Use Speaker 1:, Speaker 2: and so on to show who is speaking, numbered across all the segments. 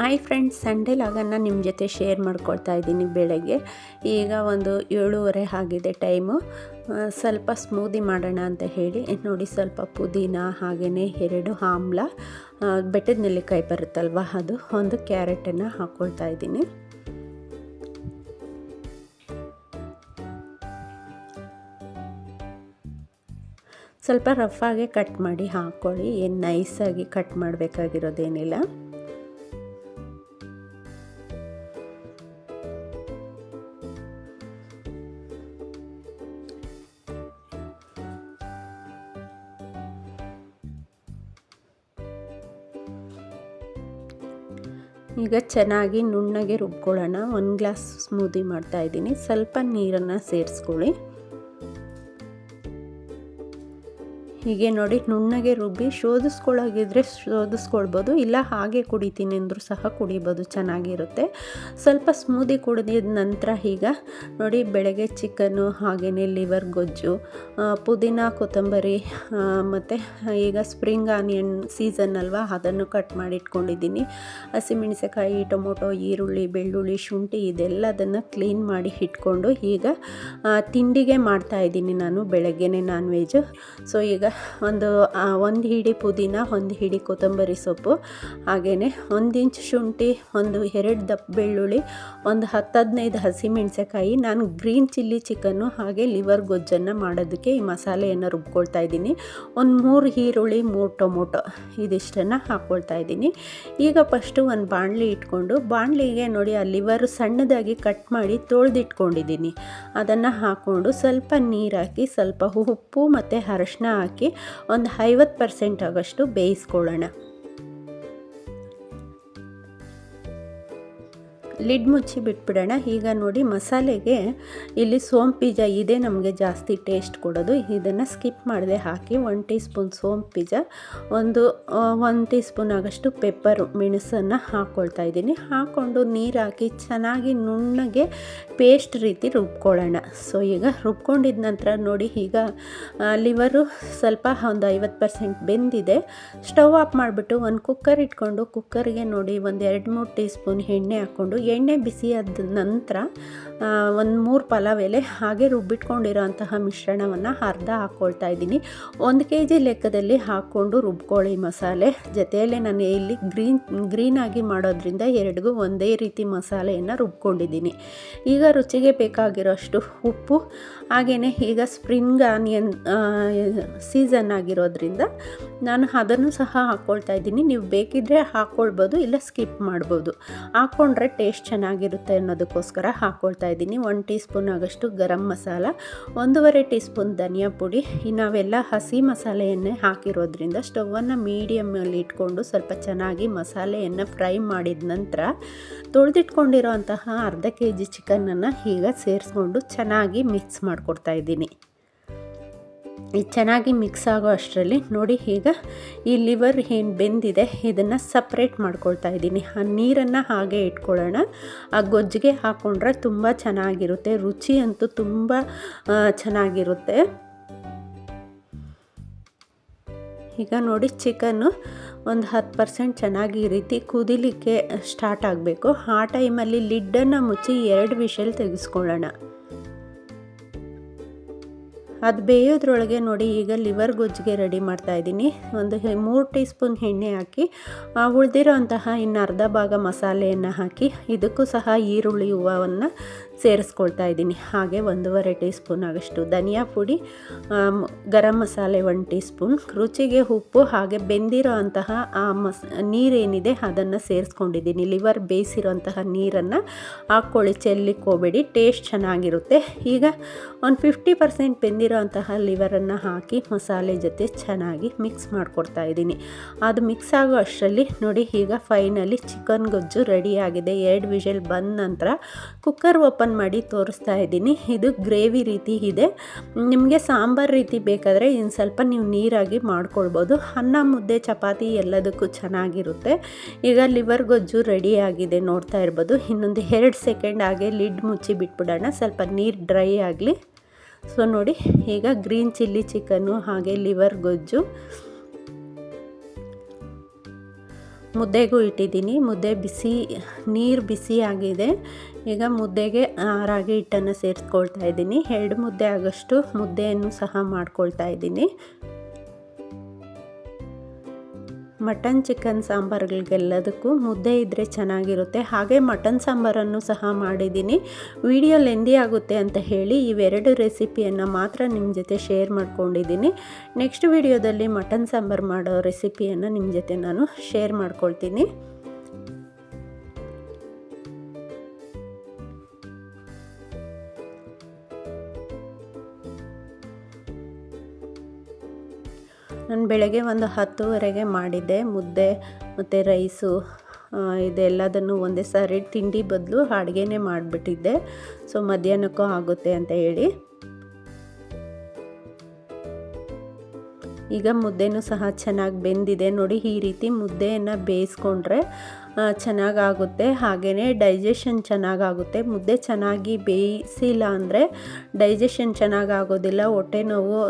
Speaker 1: Hi friends Sunday ಲಾಗನ್ನು ನಿಮ್ಮ ಜೊತೆ share ಮಾಡ್ಕೊಳ್ತಾ ಇದ್ದೀನಿ ಬೆಳಗ್ಗೆ. ಈಗ ಒಂದು ಏಳೂವರೆ ಆಗಿದೆ ಟೈಮು ಸ್ವಲ್ಪ ಸ್ಮೂದಿ ಮಾಡೋಣ ಅಂತ ಹೇಳಿ. ನೋಡಿ ಸ್ವಲ್ಪ ಪುದೀನ ಹಾಗೆಯೇ ಎರಡು ಆಮ್ಲ. ಬೆಟ್ಟದ ನೆಲ್ಲಿಕಾಯಿ ಬರುತ್ತಲ್ವ ಅದು? ಒಂದು ಕ್ಯಾರೆಟನ್ನು ಹಾಕ್ಕೊಳ್ತಾ ಇದ್ದೀನಿ. ಸ್ವಲ್ಪ ರಫಾಗೆ ಕಟ್ ಮಾಡಿ ಹಾಕ್ಕೊಳ್ಳಿ ಏನು ನೈಸಾಗಿ ಕಟ್ ಮಾಡಬೇಕಾಗಿರೋದೇನಿಲ್ಲ. ಈಗ ಚೆನ್ನಾಗಿ ನುಣ್ಣಗೆ ರುಬ್ಕೊಳ್ಳೋಣ. ಒಂದು ಗ್ಲಾಸ್ ಸ್ಮೂದಿ ಮಾಡ್ತಾಯಿದ್ದೀನಿ ಸ್ವಲ್ಪ ನೀರನ್ನು ಸೇರಿಸ್ಕೊಳ್ಳಿ. ಹೀಗೆ ನೋಡಿ ನುಣ್ಣಗೆ ರುಬ್ಬಿ ಶೋಧಿಸ್ಕೊಳ್ಳೋಗಿದ್ರೆ ಶೋಧಿಸ್ಕೊಳ್ಬೋದು, ಇಲ್ಲ ಹಾಗೆ ಕುಡಿತೀನಿ ಅಂದರೂ ಸಹ ಕುಡಿಬೋದು, ಚೆನ್ನಾಗಿರುತ್ತೆ. ಸ್ವಲ್ಪ ಸ್ಮೂದಿ ಕುಡಿದ ನಂತರ ಈಗ ನೋಡಿ ಬೆಳಗ್ಗೆ ಚಿಕನ್ನು ಹಾಗೆಯೇ ಲಿವರ್ ಗೊಜ್ಜು ಪುದೀನ, ಕೊತ್ತಂಬರಿ ಮತ್ತು ಈಗ ಸ್ಪ್ರಿಂಗ್ ಆನಿಯನ್ ಸೀಸನ್ ಅಲ್ವಾ, ಅದನ್ನು ಕಟ್ ಮಾಡಿ ಇಟ್ಕೊಂಡಿದ್ದೀನಿ ಹಸಿಮೆಣಸೆಕಾಯಿ ಟೊಮೊಟೊ, ಈರುಳ್ಳಿ, ಬೆಳ್ಳುಳ್ಳಿ, ಶುಂಠಿ ಇದೆಲ್ಲದನ್ನು ಕ್ಲೀನ್ ಮಾಡಿ ಇಟ್ಕೊಂಡು ಈಗ ತಿಂಡಿಗೆ ಮಾಡ್ತಾ ಇದ್ದೀನಿ ನಾನು ಬೆಳಗ್ಗೆನೇ ನಾನ್ ವೆಜ್ ಸೊ ಈಗ ಒಂದು ಒಂದು ಹಿಡಿ ಪುದೀನ, ಒಂದು ಹಿಡಿ ಕೊತ್ತಂಬರಿ ಸೊಪ್ಪು ಹಾಗೆಯೇ ಒಂದು ಇಂಚ್ ಶುಂಠಿ, ಒಂದು ಎರಡು ದಪ್ಪ ಬೆಳ್ಳುಳ್ಳಿ, ಒಂದು ಹತ್ತು ಹದಿನೈದು ಹಸಿಮೆಣಸೆಕಾಯಿ ನಾನು ಗ್ರೀನ್ ಚಿಲ್ಲಿ ಚಿಕನ್ನು ಹಾಗೆ ಲಿವರ್ ಗೊಜ್ಜನ್ನು ಮಾಡೋದಕ್ಕೆ ಈ ಮಸಾಲೆಯನ್ನು ರುಬ್ಕೊಳ್ತಾ ಇದ್ದೀನಿ. ಒಂದು ಮೂರು ಈರುಳ್ಳಿ, ಮೂರು ಟೊಮೊಟೊ ಇದಿಷ್ಟನ್ನು ಹಾಕ್ಕೊಳ್ತಾ ಇದ್ದೀನಿ. ಈಗ ಫಸ್ಟು ಒಂದು ಬಾಣಲಿ ಇಟ್ಕೊಂಡು, ಬಾಣಲಿಗೆ ನೋಡಿ ಆ ಲಿವರ್ ಸಣ್ಣದಾಗಿ ಕಟ್ ಮಾಡಿ ತೊಳೆದಿಟ್ಕೊಂಡಿದ್ದೀನಿ. ಅದನ್ನು ಹಾಕ್ಕೊಂಡು ಸ್ವಲ್ಪ ನೀರು ಹಾಕಿ, ಸ್ವಲ್ಪ ಉಪ್ಪು ಮತ್ತು ಅರಶಿನ ಹಾಕಿ ಒಂದು ಐವತ್ತು ಪರ್ಸೆಂಟ್ ಆಗೋಷ್ಟು ಬೇಯಿಸ್ಕೊಳ್ಳೋಣ. ಲಿಡ್ ಮುಚ್ಚಿ ಬಿಟ್ಬಿಡೋಣ. ಈಗ ನೋಡಿ ಮಸಾಲೆಗೆ ಇಲ್ಲಿ ಸೋಂಪು ಬೀಜ ಇದೆ, ನಮಗೆ ಜಾಸ್ತಿ ಟೇಸ್ಟ್ ಕೊಡೋದು. ಇದನ್ನು ಸ್ಕಿಪ್ ಮಾಡದೆ ಹಾಕಿ ಒನ್ ಟೀ ಸ್ಪೂನ್ ಸೋಂಪು ಬೀಜ, ಒಂದು ಒನ್ ಟೀ ಸ್ಪೂನ್ ಆಗೋಷ್ಟು ಪೆಪ್ಪರು, ಮೆಣಸನ್ನು ಹಾಕ್ಕೊಳ್ತಾ ಇದ್ದೀನಿ. ಹಾಕ್ಕೊಂಡು ನೀರು ಹಾಕಿ ಚೆನ್ನಾಗಿ ನುಣ್ಣಗೆ ಪೇಸ್ಟ್ ರೀತಿ ರುಬ್ಕೊಳ್ಳೋಣ. ಸೊ ಈಗ ರುಬ್ಕೊಂಡಿದ ನಂತರ ನೋಡಿ, ಈಗ ಲಿವರು ಸ್ವಲ್ಪ ಒಂದು ಐವತ್ತು ಪರ್ಸೆಂಟ್ ಬೆಂದಿದೆ. ಸ್ಟವ್ ಆಫ್ ಮಾಡಿಬಿಟ್ಟು ಒಂದು ಕುಕ್ಕರ್ ಇಟ್ಕೊಂಡು, ಕುಕ್ಕರ್ಗೆ ನೋಡಿ ಒಂದು ಎರಡು ಮೂರು ಟೀ ಸ್ಪೂನ್ ಎಣ್ಣೆ ಹಾಕ್ಕೊಂಡು ಎಣ್ಣೆ ಬಿಸಿ ಆದ ನಂತರ ಒಂದು ಮೂರು ಪಲಾವ್ ಎಲೆ ಹಾಗೆ ರುಬ್ಬಿಟ್ಕೊಂಡಿರೋಂತಹ ಮಿಶ್ರಣವನ್ನು ಅರ್ಧ ಹಾಕ್ಕೊಳ್ತಾ ಇದ್ದೀನಿ. ಒಂದು ಕೆ ಜಿ ಲೆಕ್ಕದಲ್ಲಿ ಹಾಕ್ಕೊಂಡು ರುಬ್ಕೊಳ್ಳಿ ಮಸಾಲೆ. ಜೊತೆಯಲ್ಲೇ ನಾನು ಇಲ್ಲಿ ಗ್ರೀನ್ ಗ್ರೀನಾಗಿ ಮಾಡೋದ್ರಿಂದ ಎರಡಿಗೂ ಒಂದೇ ರೀತಿ ಮಸಾಲೆಯನ್ನು ರುಬ್ಕೊಂಡಿದ್ದೀನಿ. ಈಗ ರುಚಿಗೆ ಬೇಕಾಗಿರೋಷ್ಟು ಉಪ್ಪು ಹಾಗೆಯೇ ಈಗ ಸ್ಪ್ರಿಂಗ್ ಆನಿಯನ್ ಸೀಸನ್ ಆಗಿರೋದ್ರಿಂದ ನಾನು ಅದನ್ನು ಸಹ ಹಾಕ್ಕೊಳ್ತಾ ಇದ್ದೀನಿ. ನೀವು ಬೇಕಿದ್ದರೆ ಹಾಕ್ಕೊಳ್ಬೋದು ಇಲ್ಲ ಸ್ಕಿಪ್ ಮಾಡ್ಬೋದು. ಹಾಕ್ಕೊಂಡ್ರೆ ಟೇಸ್ಟ್ ಚೆನ್ನಾಗಿರುತ್ತೆ ಅನ್ನೋದಕ್ಕೋಸ್ಕರ ಹಾಕ್ಕೊಳ್ತಾ ಇದ್ದೀನಿ. ಒನ್ ಟೀ ಸ್ಪೂನ್ ಆಗಷ್ಟು ಗರಂ ಮಸಾಲ, ಒಂದೂವರೆ ಟೀ ಸ್ಪೂನ್ ಧನಿಯಾ ಪುಡಿ. ನಾವೆಲ್ಲ ಹಸಿ ಮಸಾಲೆಯನ್ನೇ ಹಾಕಿರೋದ್ರಿಂದ ಸ್ಟವನ್ನು ಮೀಡಿಯಮಲ್ಲಿ ಇಟ್ಕೊಂಡು ಸ್ವಲ್ಪ ಚೆನ್ನಾಗಿ ಮಸಾಲೆಯನ್ನು ಫ್ರೈ ಮಾಡಿದ ನಂತರ ತೊಳೆದಿಟ್ಕೊಂಡಿರೋ ಅಂತಹ ಅರ್ಧ ಕೆ ಜಿ ಚಿಕನನ್ನು ಈಗ ಸೇರಿಸ್ಕೊಂಡು ಚೆನ್ನಾಗಿ ಮಿಕ್ಸ್ ಮಾಡಿಕೊಡ್ತಾ ಇದ್ದೀನಿ. ಇದು ಚೆನ್ನಾಗಿ ಮಿಕ್ಸ್ ಆಗೋ ಅಷ್ಟರಲ್ಲಿ ನೋಡಿ ಈಗ ಈ ಲಿವರ್ ಏನು ಬೆಂದಿದೆ, ಇದನ್ನು ಸಪ್ರೇಟ್ ಮಾಡ್ಕೊಳ್ತಾ ಇದ್ದೀನಿ. ಆ ನೀರನ್ನು ಹಾಗೆ ಇಟ್ಕೊಳ್ಳೋಣ. ಆ ಗೊಜ್ಜಿಗೆ ಹಾಕ್ಕೊಂಡ್ರೆ ತುಂಬ ಚೆನ್ನಾಗಿರುತ್ತೆ. ರುಚಿ ಅಂತೂ ತುಂಬ ಚೆನ್ನಾಗಿರುತ್ತೆ. ಈಗ ನೋಡಿ ಚಿಕನ್ನು ಒಂದು ಹತ್ತು ಪರ್ಸೆಂಟ್ ಚೆನ್ನಾಗಿ ಈ ರೀತಿ ಕುದಿಲಿಕ್ಕೆ ಸ್ಟಾರ್ಟ್ ಆಗಬೇಕು. ಆ ಟೈಮಲ್ಲಿ ಲಿಡ್ಡನ್ನು ಮುಚ್ಚಿ ಎರಡು ವಿಷಲ್ ತೆಗೆಸ್ಕೊಳ್ಳೋಣ. ಅದು ಬೇಯೋದ್ರೊಳಗೆ ನೋಡಿ ಈಗ ಲಿವರ್ ಗೊಜ್ಜಿಗೆ ರೆಡಿ ಮಾಡ್ತಾ ಇದ್ದೀನಿ. ಒಂದು ಮೂರು ಟೀ ಸ್ಪೂನ್ ಎಣ್ಣೆ ಹಾಕಿ ಉಳಿದಿರೋ ಅಂತಹ ಇನ್ನು ಅರ್ಧ ಭಾಗ ಮಸಾಲೆಯನ್ನು ಹಾಕಿ, ಇದಕ್ಕೂ ಸಹ ಈರುಳ್ಳಿ, ಹೂವನ್ನು ಸೇರಿಸ್ಕೊಳ್ತಾ ಇದ್ದೀನಿ. ಹಾಗೆ ಒಂದೂವರೆ ಟೀ ಸ್ಪೂನ್ ಆಗಷ್ಟು ಧನಿಯಾ ಪುಡಿ ಗರಂ ಮಸಾಲೆ ಒಂದು ಟೀ ಸ್ಪೂನ್ ರುಚಿಗೆ ಉಪ್ಪು ಹಾಗೆ ಬೆಂದಿರೋ ಅಂತಹ ಆ ಮಸ್, ನೀರೇನಿದೆ ಅದನ್ನು ಸೇರಿಸ್ಕೊಂಡಿದ್ದೀನಿ. ಲಿವರ್ ಬೇಯಿಸಿರೋಂತಹ ನೀರನ್ನು ಹಾಕ್ಕೊಳ್ಳಿ ಚೆಲ್ಲಿಕ್ಕೋಬೇಡಿ ಟೇಸ್ಟ್ ಚೆನ್ನಾಗಿರುತ್ತೆ. ಈಗ ಒಂದು ಫಿಫ್ಟಿ ಪರ್ಸೆಂಟ್ ಬೆಂದಿರೋ ಅಂತಹ ಲಿವರನ್ನು ಹಾಕಿ ಮಸಾಲೆ ಜೊತೆ ಚೆನ್ನಾಗಿ ಮಿಕ್ಸ್ ಮಾಡಿಕೊಡ್ತಾ ಇದ್ದೀನಿ. ಅದು ಮಿಕ್ಸ್ ಆಗೋ ಅಷ್ಟರಲ್ಲಿ ನೋಡಿ, ಈಗ ಫೈನಲಿ ಚಿಕನ್ ಗೊಜ್ಜು ರೆಡಿಯಾಗಿದೆ ಎರಡು ವಿಷಲ್ ಬಂದ ನಂತರ ಕುಕ್ಕರ್ ಓಪನ್ ಮಾಡಿ ತೋರಿಸ್ತಾ ಇದ್ದೀನಿ. ಇದು ಗ್ರೇವಿ ರೀತಿ ಇದೆ. ನಿಮಗೆ ಸಾಂಬಾರು ರೀತಿ ಬೇಕಾದರೆ ಇನ್ನು ಸ್ವಲ್ಪ ನೀವು ನೀರಾಗಿ ಮಾಡ್ಕೊಳ್ಬೋದು. ಅನ್ನ, ಮುದ್ದೆ, ಚಪಾತಿ ಎಲ್ಲದಕ್ಕೂ ಚೆನ್ನಾಗಿರುತ್ತೆ. ಈಗ ಲಿವರ್ ಗೊಜ್ಜು ರೆಡಿ ಆಗಿದೆ ನೋಡ್ತಾ ಇರ್ಬೋದು. ಇನ್ನೊಂದು ಎರಡು ಸೆಕೆಂಡ್ ಹಾಗೆ ಲಿಡ್ ಮುಚ್ಚಿ ಬಿಟ್ಬಿಡೋಣ. ಸ್ವಲ್ಪ ನೀರು ಡ್ರೈ ಆಗಲಿ. ಸೊ ನೋಡಿ, ಈಗ ಗ್ರೀನ್ ಚಿಲ್ಲಿ ಚಿಕನ್ನು ಹಾಗೆ ಲಿವರ್ ಗೊಜ್ಜು. ಮುದ್ದೆಗೂ ಇಟ್ಟಿದ್ದೀನಿ. ಮುದ್ದೆ ಬಿಸಿ, ನೀರು ಬಿಸಿ ಆಗಿದೆ. ಈಗ ಮುದ್ದೆಗೆ ರಾಗಿ ಹಿಟ್ಟನ್ನು ಸೇರಿಸ್ಕೊಳ್ತಾ ಇದ್ದೀನಿ. ಎರಡು ಮುದ್ದೆ ಆಗೋಷ್ಟು ಮುದ್ದೆಯನ್ನು ಸಹ ಮಾಡ್ಕೊಳ್ತಾ ಇದ್ದೀನಿ. ಮಟನ್ ಚಿಕನ್ ಸಾಂಬಾರ್ಗಳಿಗೆಲ್ಲದಕ್ಕೂ ಮುದ್ದೆ ಇದ್ದರೆ ಚೆನ್ನಾಗಿರುತ್ತೆ. ಹಾಗೆ ಮಟನ್ ಸಾಂಬಾರನ್ನು ಸಹ ಮಾಡಿದ್ದೀನಿ. ವಿಡಿಯೋ ಲೆಂದಿ ಆಗುತ್ತೆ ಅಂತ ಹೇಳಿ ಇವೆರಡು ರೆಸಿಪಿಯನ್ನು ಮಾತ್ರ ನಿಮ್ಮ ಜೊತೆ ಶೇರ್ ಮಾಡ್ಕೊಂಡಿದ್ದೀನಿ. ನೆಕ್ಸ್ಟ್ ವಿಡಿಯೋದಲ್ಲಿ ಮಟನ್ ಸಾಂಬಾರು ಮಾಡೋ ರೆಸಿಪಿಯನ್ನು ನಿಮ್ಮ ಜೊತೆ ನಾನು ಶೇರ್ ಮಾಡ್ಕೊಳ್ತೀನಿ. ನಾನು ಬೆಳಗ್ಗೆ ಒಂದು ಹತ್ತುವರೆಗೆ ಮಾಡಿದ್ದೆ. ಮುದ್ದೆ ಮತ್ತು ರೈಸು ಇದೆಲ್ಲದನ್ನು ಒಂದೇ ಸಾರಿ ತಿಂಡಿ ಬದಲು ಅಡುಗೆನೇ ಮಾಡಿಬಿಟ್ಟಿದ್ದೆ. ಸೊ ಮಧ್ಯಾಹ್ನಕ್ಕೂ ಆಗುತ್ತೆ ಅಂತ ಹೇಳಿ. ಈಗ ಮುದ್ದೆನೂ ಸಹ ಚೆನ್ನಾಗಿ ಬೆಂದಿದೆ. ನೋಡಿ ಈ ರೀತಿ ಮುದ್ದೆಯನ್ನು ಬೇಯಿಸ್ಕೊಂಡ್ರೆ ಚೆನ್ನಾಗಾಗುತ್ತೆ. ಹಾಗೆಯೇ ಡೈಜೆಷನ್ ಚೆನ್ನಾಗಾಗುತ್ತೆ. ಮುದ್ದೆ ಚೆನ್ನಾಗಿ ಬೇಯಿಸಿಲ್ಲ ಅಂದರೆ ಡೈಜೆಷನ್ ಚೆನ್ನಾಗಾಗೋದಿಲ್ಲ. ಹೊಟ್ಟೆ ನೋವು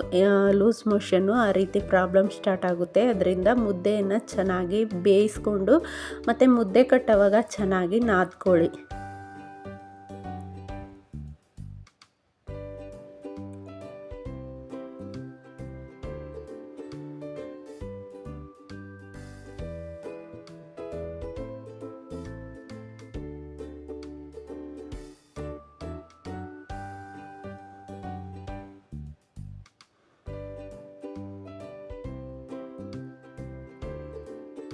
Speaker 1: ಲೂಸ್ ಮೋಷನ್ನು ಆ ರೀತಿ ಪ್ರಾಬ್ಲಮ್ ಸ್ಟಾರ್ಟ್ ಆಗುತ್ತೆ. ಅದರಿಂದ ಮುದ್ದೆಯನ್ನು ಚೆನ್ನಾಗಿ ಬೇಯಿಸ್ಕೊಂಡು, ಮತ್ತು ಮುದ್ದೆ ಕಟ್ಟೋವಾಗ ಚೆನ್ನಾಗಿ ನಾದ್ಕೊಳ್ಳಿ.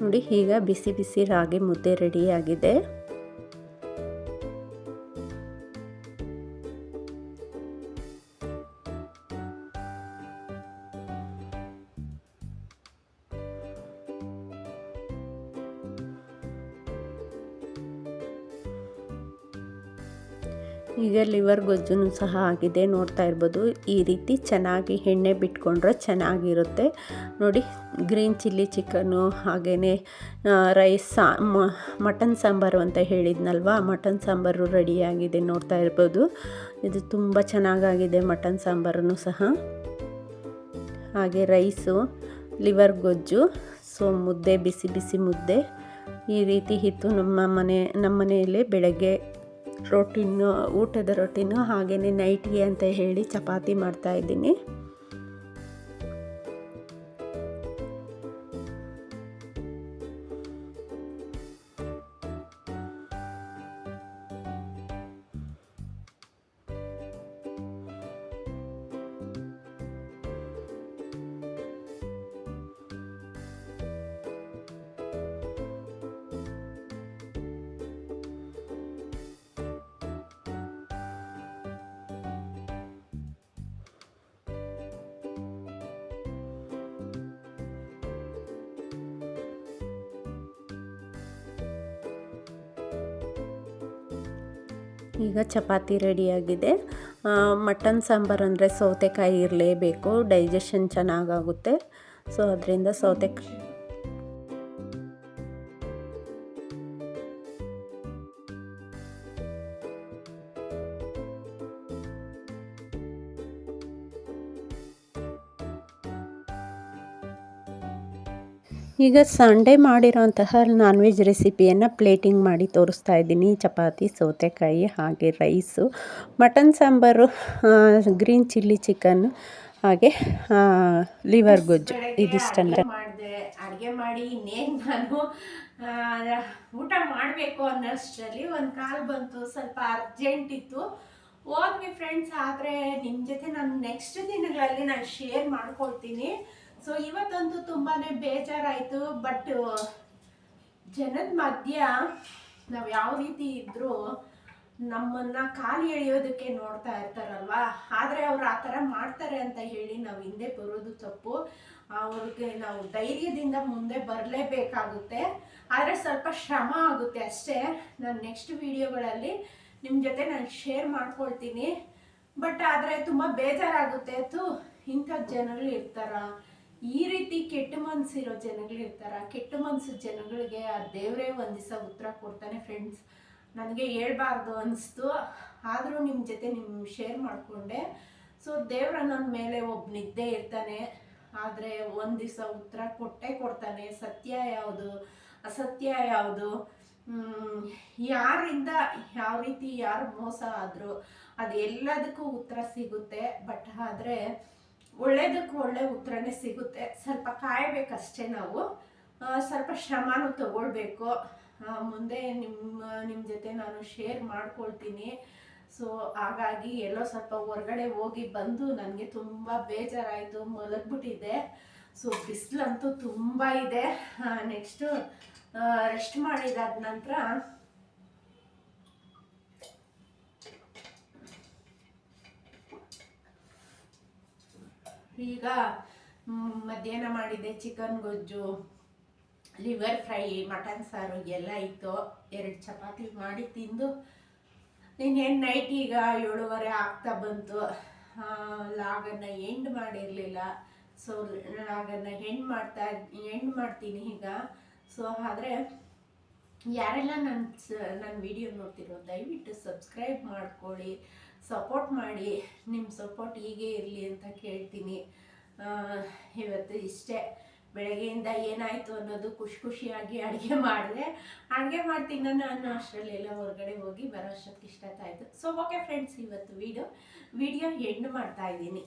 Speaker 1: ನೋಡಿ, ಈಗ ಬಿಸಿ ಬಿಸಿ ರಾಗಿ ಮುದ್ದೆ ರೆಡಿಯಾಗಿದೆ. ಈಗ ಲಿವರ್ ಗೊಜ್ಜು ಸಹ ಆಗಿದೆ. ನೋಡ್ತಾ ಇರ್ಬೋದು, ಈ ರೀತಿ ಚೆನ್ನಾಗಿ ಎಣ್ಣೆ ಬಿಟ್ಕೊಂಡ್ರೆ ಚೆನ್ನಾಗಿರುತ್ತೆ. ನೋಡಿ ಗ್ರೀನ್ ಚಿಲ್ಲಿ ಚಿಕನು ಹಾಗೆಯೇ ರೈಸ್ ಸಾ ಮಟನ್ ಸಾಂಬಾರು ಅಂತ ಹೇಳಿದ್ನಲ್ವ? ಮಟನ್ ಸಾಂಬಾರು ರೆಡಿಯಾಗಿದೆ ನೋಡ್ತಾ ಇರ್ಬೋದು. ಇದು ತುಂಬ ಚೆನ್ನಾಗಾಗಿದೆ ಮಟನ್ ಸಾಂಬಾರು ಸಹ. ಹಾಗೆ ರೈಸು, ಲಿವರ್ ಗೊಜ್ಜು, ಸೊ ಮುದ್ದೆ, ಬಿಸಿ ಬಿಸಿ ಮುದ್ದೆ. ಈ ರೀತಿ ಇತ್ತು ನಮ್ಮ ಮನೆ, ನಮ್ಮ ಮನೆಯಲ್ಲಿ ಬೆಳಗ್ಗೆ ರೊಟ್ಟಿನೂ, ಊಟದ ರೊಟ್ಟಿನೂ ಹಾಗೆಯೇ ನೈಟ್ಗೆ ಅಂತ ಹೇಳಿ ಚಪಾತಿ ಮಾಡ್ತಾ ಈಗ ಚಪಾತಿ ರೆಡಿಯಾಗಿದೆ. ಮಟನ್ ಸಾಂಬಾರು ಅಂದರೆ ಸೌತೆಕಾಯಿ ಇರಲೇಬೇಕು. ಡೈಜೆಷನ್ ಚೆನ್ನಾಗಾಗುತ್ತೆ. ಸೊ ಅದರಿಂದ ಸೌತೆಕಾಯಿ ಈಗ ಸಂಡೇ ಮಾಡಿರೋಂತಹ ನಾನ್ ವೆಜ್ ರೆಸಿಪಿಯನ್ನು ಪ್ಲೇಟಿಂಗ್ ಮಾಡಿ ತೋರಿಸ್ತಾ ಇದ್ದೀನಿ. ಚಪಾತಿ ಸೌತೆಕಾಯಿ ಹಾಗೆ rice mutton sambar green chilli chicken ಹಾಗೆ ಲಿವರ್ ಗೊಜ್ಜು. ಇದಿಷ್ಟನ್ನು.
Speaker 2: ಮಾಡಿದೆ. ಅಡುಗೆ ಮಾಡಿ ಇನ್ನೇನು ನಾನು ಊಟ ಮಾಡಬೇಕು ಅನ್ನೋಷ್ಟರಲ್ಲಿ ಒಂದು ಕಾಲ್ ಬಂತು. ಸ್ವಲ್ಪ ಅರ್ಜೆಂಟ್ ಇತ್ತು. ಹೋದ್ವಿ ಫ್ರೆಂಡ್ಸ್ ಆದರೆ ನಿಮ್ಮ ಜೊತೆ ನಾನು ನೆಕ್ಸ್ಟ್ ದಿನಗಳಲ್ಲಿ ನಾನು ಶೇರ್ ಮಾಡ್ಕೊಳ್ತೀನಿ. ಸೊ ಇವತ್ತಂತೂ ತುಂಬಾ ಬೇಜಾರಾಯಿತು ಬಟ್ ಜನದ ಮಧ್ಯ ನಾವು ಯಾವ ರೀತಿ ಇದ್ರೂ ನಮ್ಮನ್ನ ಖಾಲಿ ಎಳೆಯೋದಕ್ಕೆ ನೋಡ್ತಾ ಇರ್ತಾರಲ್ವಾ? ಆದರೆ ಅವ್ರು ಆ ಥರ ಮಾಡ್ತಾರೆ ಅಂತ ಹೇಳಿ ನಾವು ಹಿಂದೆ ಬರೋದು ತಪ್ಪು. ಅವ್ರಿಗೆ ನಾವು ಧೈರ್ಯದಿಂದ ಮುಂದೆ ಬರಲೇಬೇಕಾಗುತ್ತೆ. ಆದರೆ ಸ್ವಲ್ಪ ಶ್ರಮ ಆಗುತ್ತೆ ಅಷ್ಟೇ. ನಾನು ನೆಕ್ಸ್ಟ್ ವಿಡಿಯೋಗಳಲ್ಲಿ ನಿಮ್ಮ ಜೊತೆ ನಾನು ಶೇರ್ ಮಾಡ್ಕೊಳ್ತೀನಿ. ಬಟ್ ಆದರೆ ತುಂಬ ಬೇಜಾರಾಗುತ್ತೆ. ಅದು ಇಂಥ ಜನರು ಇರ್ತಾರ? ಈ ರೀತಿ ಕೆಟ್ಟ ಮನಸ್ಸಿರೋ ಜನಗಳು ಇರ್ತಾರ, ಕೆಟ್ಟ ಮನಸ್ಸು ಜನಗಳಿಗೆ ಆ ದೇವರೇ ಒಂದು ದಿವಸ ಉತ್ತರ ಕೊಡ್ತಾನೆ ಫ್ರೆಂಡ್ಸ್ ನನಗೆ ಹೇಳ್ಬಾರ್ದು ಅನಿಸ್ತು. ಆದರೂ ನಿಮ್ಮ ಜೊತೆ ನಿಮ್ಮ ಶೇರ್ ಮಾಡಿಕೊಂಡೆ. ಸೊ ದೇವ್ರ ನನ್ನ ಮೇಲೆ ಒಬ್ಬ ನಿದ್ದೆ ಇರ್ತಾನೆ. ಆದರೆ ಒಂದು ದಿವಸ ಉತ್ತರ ಕೊಟ್ಟೇ ಕೊಡ್ತಾನೆ. ಸತ್ಯ ಯಾವುದು? ಅಸತ್ಯ ಯಾವುದು? ಯಾರಿಂದ, ಯಾವ ರೀತಿ ಯಾರು ಮೋಸ ಆದರೂ ಅದು ಎಲ್ಲದಕ್ಕೂ ಉತ್ತರ ಸಿಗುತ್ತೆ. ಬಟ್ ಆದರೆ ಒಳ್ಳೇದಕ್ಕೂ ಒಳ್ಳೆ ಉತ್ತರನೇ ಸಿಗುತ್ತೆ. ಸ್ವಲ್ಪ ಕಾಯಬೇಕಷ್ಟೇ ನಾವು. ಸ್ವಲ್ಪ ಶ್ರಮನೂ ತಗೊಳ್ಬೇಕು. ಮುಂದೆ ನಿಮ್ಮ ನಿಮ್ಮ ಜೊತೆ ನಾನು ಶೇರ್ ಮಾಡ್ಕೊಳ್ತೀನಿ. ಸೊ ಹಾಗಾಗಿ ಎಲ್ಲೋ ಸ್ವಲ್ಪ ಹೊರಗಡೆ ಹೋಗಿ ಬಂದು ನನಗೆ ತುಂಬ ಬೇಜಾರಾಯಿತು ಮಲಗ್ಬಿಟ್ಟಿದ್ದೆ ಸೊ ಬಿಸಿಲಂತೂ ತುಂಬ ಇದೆ. ನೆಕ್ಸ್ಟು ರೆಸ್ಟ್ ಮಾಡಿದಾದ ನಂತರ ಈಗ ಮಧ್ಯಾಹ್ನ ಮಾಡಿದ್ದೆ ಚಿಕನ್ ಗೊಜ್ಜು ಲಿವರ್ ಫ್ರೈ ಮಟನ್ ಸಾರು ಎಲ್ಲ ಇತ್ತು. ಎರಡು ಚಪಾತಿ ಮಾಡಿ ತಿಂದು ಇನ್ನೇನು ನೈಟ್ ಈಗ ಏಳುವರೆ ಆಗ್ತಾ ಬಂತು. ಲಾಗನ್ನು ಎಂಡ್ ಮಾಡಿರಲಿಲ್ಲ. ಸೊ ಲಾಗನ್ನು ಎಂಡ್ ಮಾಡ್ತಾ ಎಂಡ್ ಮಾಡ್ತೀನಿ ಈಗ. ಸೊ ಆದರೆ, ಯಾರೆಲ್ಲ ನನ್ನ ನನ್ನ ವಿಡಿಯೋ ನೋಡ್ತಿರೋ, ದಯವಿಟ್ಟು ಸಬ್ಸ್ಕ್ರೈಬ್ ಮಾಡ್ಕೊಳ್ಳಿ. ಸಪೋರ್ಟ್ ಮಾಡಿ ನಿಮ್ಮ ಸಪೋರ್ಟ್ ಹೀಗೆ ಇರಲಿ ಅಂತ ಕೇಳ್ತೀನಿ. ಇವತ್ತು ಇಷ್ಟೇ. ಬೆಳಗ್ಗೆಯಿಂದ ಏನಾಯಿತು ಅನ್ನೋದು ಖುಷಿ ಖುಷಿಯಾಗಿ ಅಡುಗೆ ಮಾಡಿದೆ. ಅಡುಗೆ ಮಾಡ್ತೀನಿ ನಾನು ಅಷ್ಟರಲ್ಲೆಲ್ಲ ಹೊರಗಡೆ ಹೋಗಿ ಬರೋ ಇಷ್ಟ ಆಯಿತು. ಸೊ ಓಕೆ ಫ್ರೆಂಡ್ಸ್ ಇವತ್ತು ವಿಡಿಯೋ ವಿಡಿಯೋ ಎಂಡ್ ಮಾಡ್ತಾ ಇದ್ದೀನಿ.